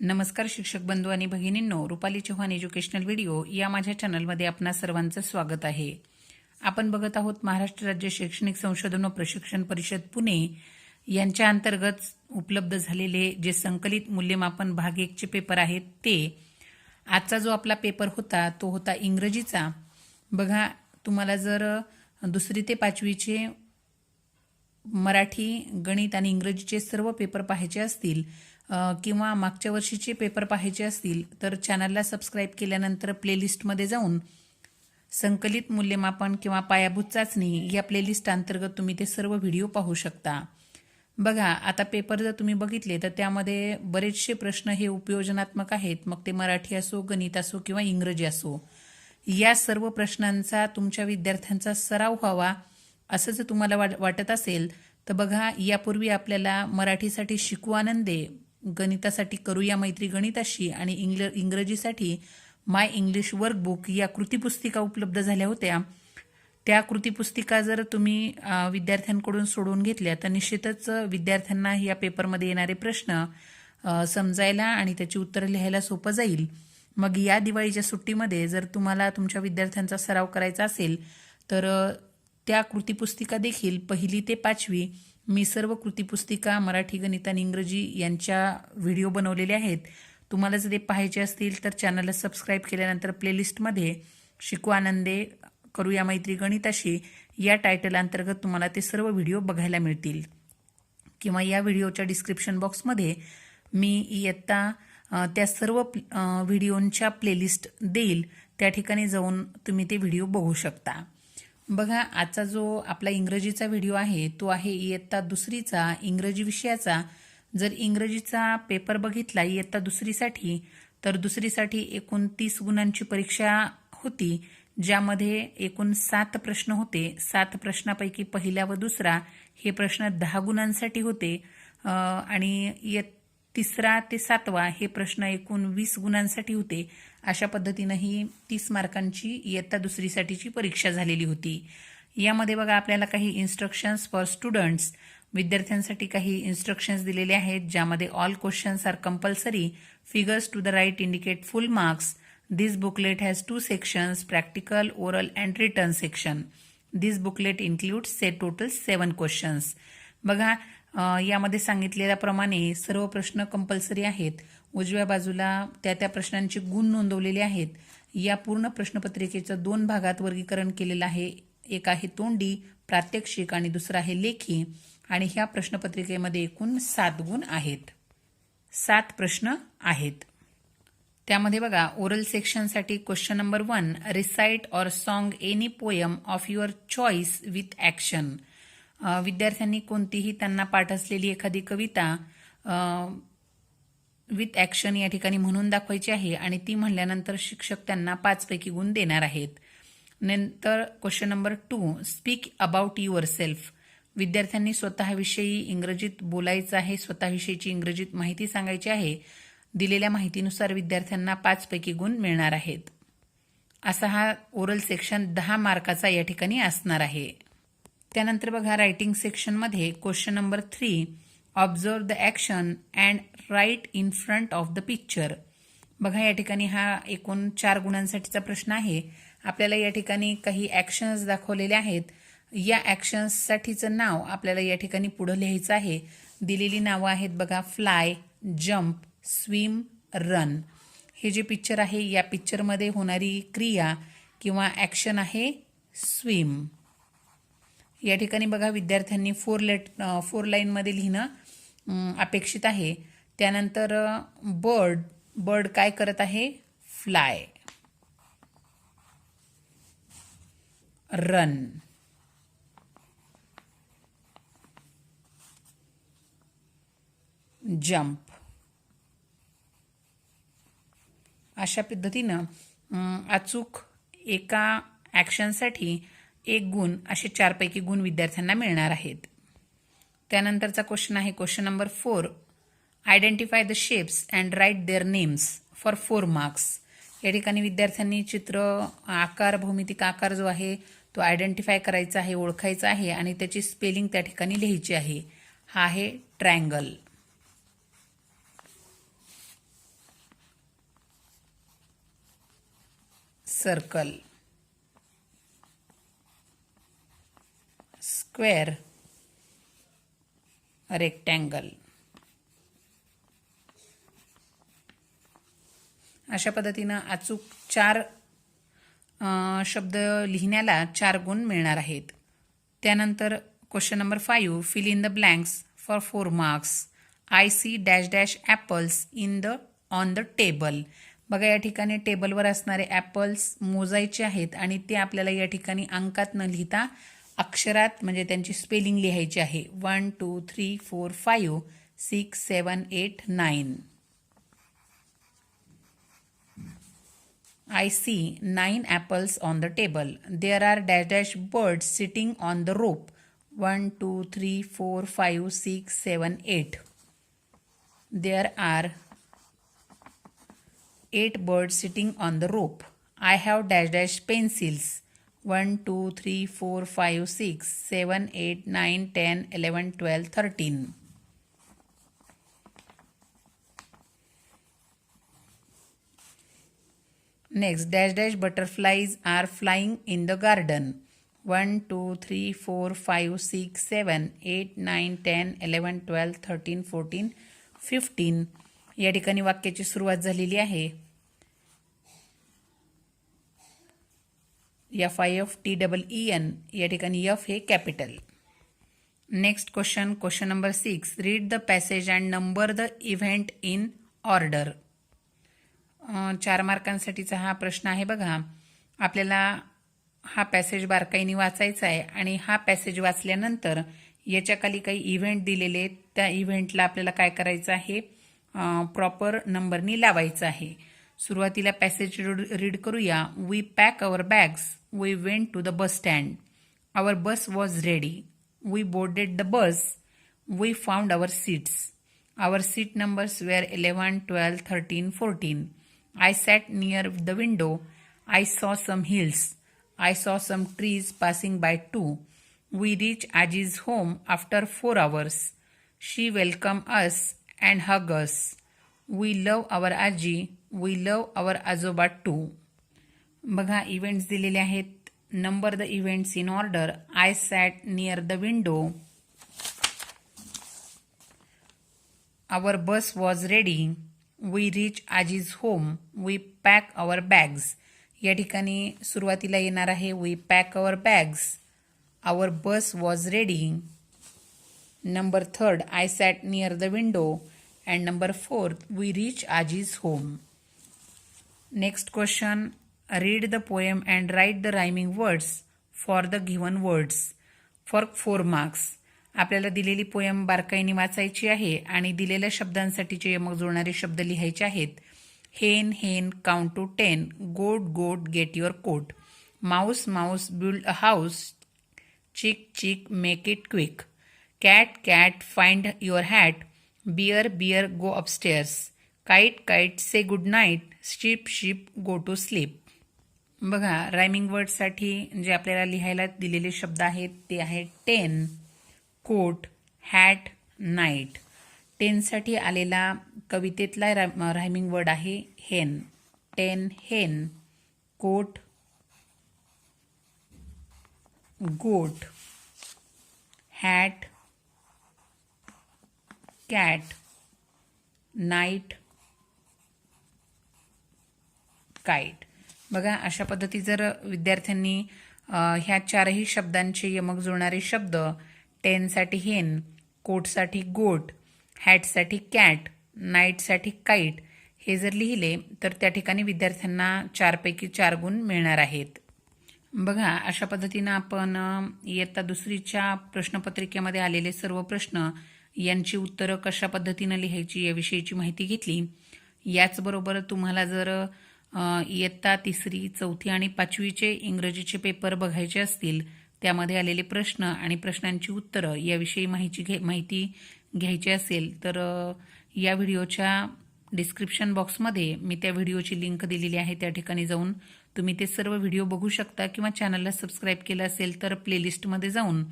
नमस्कार शिक्षक बंधू आणि भगिनींनो रुपाली चव्हाण एज्युकेशनल व्हिडिओ या माझ्या चॅनलमध्ये आपणा सर्वांचं स्वागत आहे. आपण बघत आहोत महाराष्ट्र राज्य शैक्षणिक संशोधन व प्रशिक्षण परिषद पुणे यांच्या अंतर्गत उपलब्ध झालेले जे संकलित मूल्यमापन भाग एकचे पेपर आहेत ते. आजचा जो आपला पेपर होता तो होता इंग्रजीचा. बघा तुम्हाला जर दुसरी ते पाचवीचे मराठी गणित आणि इंग्रजीचे सर्व पेपर पाहायचे असतील किंवा मागच्या वर्षीचे पेपर पाहायचे असतील तर चॅनलला सबस्क्राईब केल्यानंतर प्लेलिस्टमध्ये जाऊन संकलित मूल्यमापन किंवा पायाभूत चाचणी या प्लेलिस्ट अंतर्गत तुम्ही ते सर्व व्हिडिओ पाहू शकता. बघा आता पेपर जर तुम्ही बघितले तर त्यामध्ये बरेचसे प्रश्न हे उपयोजनात्मक आहेत. मग ते मराठी असो गणित असो किंवा इंग्रजी असो. या सर्व प्रश्नांचा तुमच्या विद्यार्थ्यांचा सराव व्हावा असं जर तुम्हाला वाट वाटत असेल तर बघा यापूर्वी आपल्याला मराठीसाठी शिकू आनंदे गणितासाठी करूया मैत्री गणिताशी आणि इंग्ल इंग्रजीसाठी माय इंग्लिश वर्कबुक या कृतीपुस्तिका उपलब्ध झाल्या होत्या. त्या कृतीपुस्तिका जर तुम्ही विद्यार्थ्यांकडून सोडवून घेतल्या तर निश्चितच विद्यार्थ्यांना या पेपरमध्ये येणारे प्रश्न समजायला आणि त्याची उत्तरं लिहायला सोपं जाईल. मग या दिवाळीच्या सुट्टीमध्ये जर तुम्हाला तुमच्या विद्यार्थ्यांचा सराव करायचा असेल तर त्या कृतीपुस्तिका देखील पहिली ते पाचवी मी सर्व कृतीपुस्तिका मराठी गणित आणि इंग्रजी यांच्या व्हिडिओ बनवलेले आहेत. तुम्हाला जर ते पाहायचे असतील तर चॅनलला सबस्क्राईब केल्यानंतर प्लेलिस्टमध्ये शिकू आनंदे करूया मैत्री गणिताशी. या टायटल अंतर्गत तुम्हाला ते सर्व व्हिडिओ बघायला मिळतील. किंवा या व्हिडिओच्या डिस्क्रिप्शन बॉक्समध्ये मी इयत्ता त्या सर्व व्हिडिओंच्या प्लेलिस्ट देईल. त्या ठिकाणी जाऊन तुम्ही ते व्हिडिओ बघू शकता. बघा आजचा जो आपला इंग्रजीचा व्हिडिओ आहे तो आहे इयत्ता दुसरीचा. इंग्रजी विषयाचा. जर इंग्रजीचा पेपर बघितला इयत्ता दुसरीसाठी तर दुसरीसाठी एकूण तीस गुणांची परीक्षा होती ज्यामध्ये एकूण सात प्रश्न होते. सात प्रश्नापैकी पहिला व दुसरा हे प्रश्न दहा गुणांसाठी होते. आणि इयत्ता तिसरा ते सातवा हे प्रश्न एकूण वीस गुणांसाठी होते. अशा पद्धतीनं ही तीस मार्कांची इयत्ता दुसरीसाठीची परीक्षा झालेली होती. यामध्ये बघा आपल्याला काही इन्स्ट्रक्शन्स फॉर स्टुडंट्स विद्यार्थ्यांसाठी काही इन्स्ट्रक्शन्स दिलेले आहेत ज्यामध्ये all questions are compulsory figures to the right indicate full marks this booklet has two sections practical oral and written section this booklet includes total seven questions बघा यामध्ये सांगितलेल्याप्रमाणे सर्व प्रश्न compulsory आहेत. उजव्या बाजूला त्या त्या प्रश्नांचे गुण नोंदवलेले आहेत. या पूर्ण प्रश्नपत्रिकेचं दोन भागात वर्गीकरण केलेलं आहे. एक आहे तोंडी प्रात्यक्षिक आणि दुसरं आहे लेखी. आणि ह्या प्रश्नपत्रिकेमध्ये एकूण सात गुण आहेत. सात प्रश्न आहेत. त्यामध्ये बघा oral सेक्शनसाठी question number one recite or song any poem of your choice with action विद्यार्थ्यांनी कोणतीही त्यांना पाठ असलेली एखादी कविता विथ ॲक्शन या ठिकाणी म्हणून दाखवायची आहे आणि ती म्हणल्यानंतर शिक्षक त्यांना पाचपैकी गुण देणार आहेत. नंतर question number two speak about yourself विद्यार्थ्यांनी स्वतःविषयी इंग्रजीत बोलायचं आहे स्वतःविषयीची इंग्रजीत माहिती सांगायची आहे. दिलेल्या माहितीनुसार विद्यार्थ्यांना पाचपैकी गुण मिळणार आहेत. असा हा ओरल सेक्शन दहा मार्काचा या ठिकाणी असणार आहे. त्यानंतर बघा रायटिंग सेक्शनमध्ये question number three observe the action and write in front of the picture बघा या ठिकाणी हा एकूण चार गुणांसाठीचा प्रश्न आहे. आपल्याला या ठिकाणी काही ॲक्शन्स दाखवलेले आहेत. या ॲक्शन्ससाठीचं नाव आपल्याला या ठिकाणी पुढं लिहायचं आहे. दिलेली नावं आहेत बघा फ्लाय जम्प स्विम रन हे जे पिक्चर आहे या पिक्चरमध्ये होणारी क्रिया किंवा ॲक्शन आहे स्विम या ठिकाणी बघा विद्यार्थ्यांनी फोर लेट फोर लाईनमध्ये लिहिणं अपेक्षित आहे. त्यानंतर बर्ड बर्ड काय करत आहे? फ्लाय रन जम्प अशा पद्धतीनं अचूक एका ॲक्शनसाठी एक गुण असे चारपैकी गुण विद्यार्थ्यांना मिळणार आहेत. त्यानंतरचा क्वेश्चन आहे question number four identify the shapes and write their names for four marks या ठिकाणी विद्यार्थ्यांनी चित्र आकार भौमितिक आकार जो आहे तो आयडेंटिफाय करायचा आहे ओळखायचा आहे आणि त्याची स्पेलिंग त्या ठिकाणी लिहायची आहे. हा आहे ट्रायंगल सर्कल स्क्वेअर रेक्टँगल अशा पद्धतीनं अचूक चार शब्द लिहिण्याला चार गुण मिळणार आहेत. त्यानंतर question number five fill in the blanks for four marks I see dash dash apples in the on the table बघा या ठिकाणी टेबलवर असणारे ॲपल्स मोजायचे आहेत आणि ते आपल्याला या ठिकाणी अंकात न लिहिता अक्षरात म्हणजे त्यांची स्पेलिंग लिहायची आहे. One two three four five six seven eight nine I see nine apples on the table there are dash dash bird sitting on the rope one two three four five six seven eight there are eight bird sitting on the rope I have dash dash pencils one two three four five six seven eight nine ten eleven twelve thirteen. Next dash dash butterflies are flying in the garden. One two three four five six seven eight nine ten eleven twelve thirteen fourteen fifteen. या ठिकाणी वाक्याची सुरुवात झालेली आहे. F I F T double E N या ठिकाणी F हे capital next question question number six read the passage and number the event in order चार मार्कांसाठीचा हा प्रश्न आहे बघा. आपल्याला हा पॅसेज बारकाईने वाचायचा आहे आणि हा पॅसेज वाचल्यानंतर याच्या खाली काही इव्हेंट दिलेले आहेत. त्या इव्हेंटला आपल्याला काय करायचं आहे? प्रॉपर नंबरनी लावायचं आहे. सुरुवातीला पॅसेज रीड करूया we pack our bags we went to the bus stand our bus was ready we boarded the bus we found our seats our seat numbers were 11, 12, 13, 14. I sat near the window. I saw some hills. I saw some trees passing by too. We reached Aji's home after 4 hours. She welcomed us and hugged us. We love our aaji we love आवर आजोबा to बघा events दिलेले आहेत. Number the events in order I sat near the window our bus was ready we reach aaji's home we pack our bags या ठिकाणी सुरुवातीला येणार आहे. We pack our bags our bus was ready number third I sat near the window and number fourth we reach aaji's home next question read the poem and write the rhyming words for the given words for four marks आपल्याला दिलेली poem बारकाईने वाचायची आहे आणि दिलेल्या शब्दांसाठीचे यमक जुळणारे शब्द लिहायचे आहेत. हेन हेन count two ten goat goat get your coat mouse mouse build a house chick chick make it quick cat cat find your hat bear bear go upstairs. Kite kite say good night ship ship go to sleep. बघा rhyming वर्डसाठी जे आपल्याला लिहायला दिलेले शब्द आहेत ते आहेत टेन कोट हॅट नाईट टेनसाठी आलेला कवितेतला रा रायमिंग वर्ड आहे हेन टेन हेन कोट गोट हॅट कॅट नाईट काईट बघा अशा पद्धती जर विद्यार्थ्यांनी ह्या चारही शब्दांचे यमक जुळणारे शब्द टेनसाठी हेन कोटसाठी गोट हॅटसाठी कॅट नाईटसाठी काईट हे जर लिहिले तर त्या ठिकाणी विद्यार्थ्यांना चारपैकी चार गुण मिळणार आहेत. बघा अशा पद्धतीनं आपण इयत्ता दुसरीच्या प्रश्नपत्रिकेमध्ये आलेले सर्व प्रश्न यांची उत्तरं कशा पद्धतीनं लिहायची याविषयीची माहिती घेतली. याचबरोबर तुम्हाला जर इयत्ता तिसरी चौथी आणि पाचवीचे इंग्रजीचे पेपर बघायचे असतील त्यामध्ये आलेले प्रश्न आणि प्रश्नांची उत्तरं याविषयी माहिती घे माहिती घ्यायची असेल तर या व्हिडिओच्या डिस्क्रिप्शन बॉक्समध्ये मी त्या व्हिडिओची लिंक दिलेली आहे त्या ठिकाणी जाऊन तुम्ही ते सर्व व्हिडिओ बघू शकता किंवा चॅनलला सबस्क्राईब केलं असेल तर प्लेलिस्टमध्ये जाऊन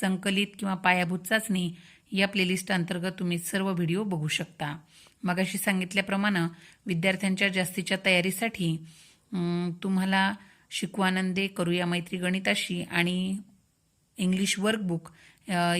संकलित किंवा पायाभूत चाचणी या प्लेलिस्ट अंतर्गत तुम्ही सर्व व्हिडिओ बघू शकता. मगाशी सांगितल्याप्रमाणे विद्यार्थ्यांच्या जास्तीच्या तयारीसाठी तुम्हाला शिकवानंदे करूया मैत्री गणिताशी आणि इंग्लिश वर्कबुक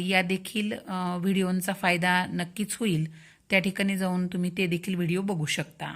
या देखील व्हिडिओंचा फायदा नक्कीच होईल. त्या ठिकाणी जाऊन तुम्ही ते देखील व्हिडिओ बघू शकता.